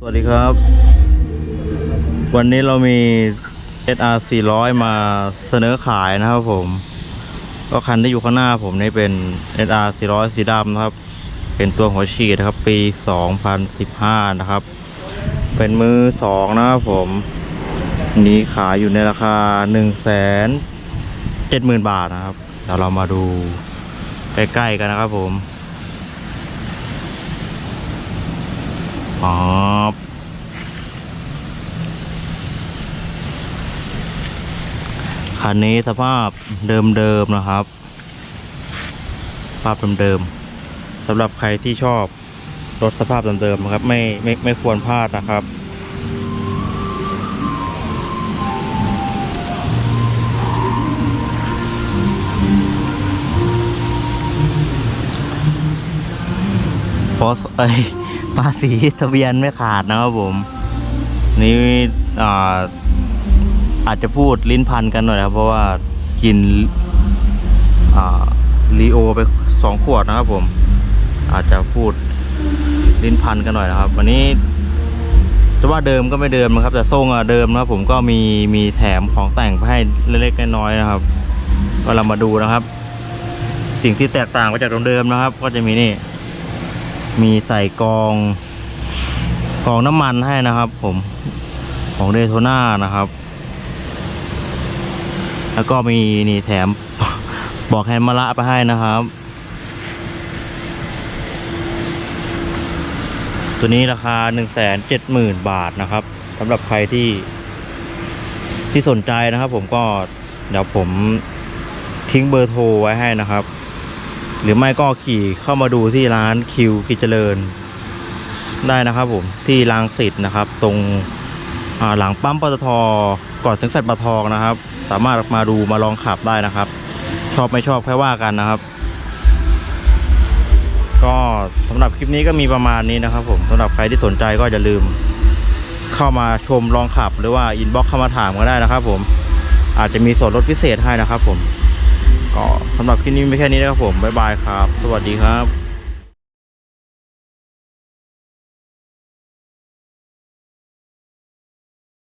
สวัสดีครับ วันนี้เรามี SR 400 มาเสนอขายนะครับผม ก็คันที่อยู่ข้างหน้าผมนี่เป็น SR 400 สีดำนะครับ เป็นตัวหัวฉีดครับ ปี 2015 นะครับ เป็นมือสองนะครับผม นี้ขายอยู่ในราคา 1 7 0 0 0 0 บาทนะครับ เดี๋ยวเรามาดูใกล้ๆกันนะครับผม อ๋อคันนี้สภาพเดิมๆนะครับสภาพเดิมๆสำหรับใครที่ชอบรถสภาพเดิมๆนะครับ ไม่ไม่ไม่ควรพลาดนะครับพราะไอ ภาษีทะเบียนไม่ขาดนะครับผม นี่อ่าอาจจะพูดลิ้นพันกันหน่อยนะครับ เพราะว่ากินอ่าลีโอไปสองขวดนะครับผม อาจจะพูดลิ้นพันกันหน่อยนะครับ วันนี้จะว่าเดิมก็ไม่เดิมนะครับ แต่ทรงอะเดิมนะครับผมก็มีมีแถมของแต่งไปให้เล็กๆน้อยๆนะครับ ก็เรามาดูนะครับ สิ่งที่แตกต่างไปจากเดิมนะครับ ก็จะมีนี่ มีใส่กอง กองน้ำมันให้นะครับผมของเดโทน่านะครับ แล้วก็มีนี่แถมบอกแฮนมาระไปให้นะครับ ตัวนี้ราคา 1 7 0 0 0 0 บาทนะครับสำหรับใครที่ที่สนใจนะครับผมก็เดี๋ยวผมทิ้งเบอร์โทรไว้ให้นะครับ หรือไม่ก็ขี่เข้ามาดูที่ร้านคิวกิจเจริญ ได้นะครับผมที่รางสิตนะครับ ตรงหลังปั๊มปตทก่อนถึงแฟลตปตทนะครับ สามารถมาดูมาลองขับได้นะครับ ชอบไม่ชอบค่อยว่ากันนะครับ ก็สำหรับคลิปนี้ก็มีประมาณนี้นะครับ ผมสำหรับใครที่สนใจก็อย่าลืมเข้ามาชมลองขับหรือว่าอินบ็อกเข้ามาถามก็ได้นะครับ ผมอาจจะมีส่วนลดพิเศษให้นะครับ ผม ก็สำหรับคลิปนี้ไม่แค่นี้นะครับผม บ๊ายบายครับ สวัสดีครับ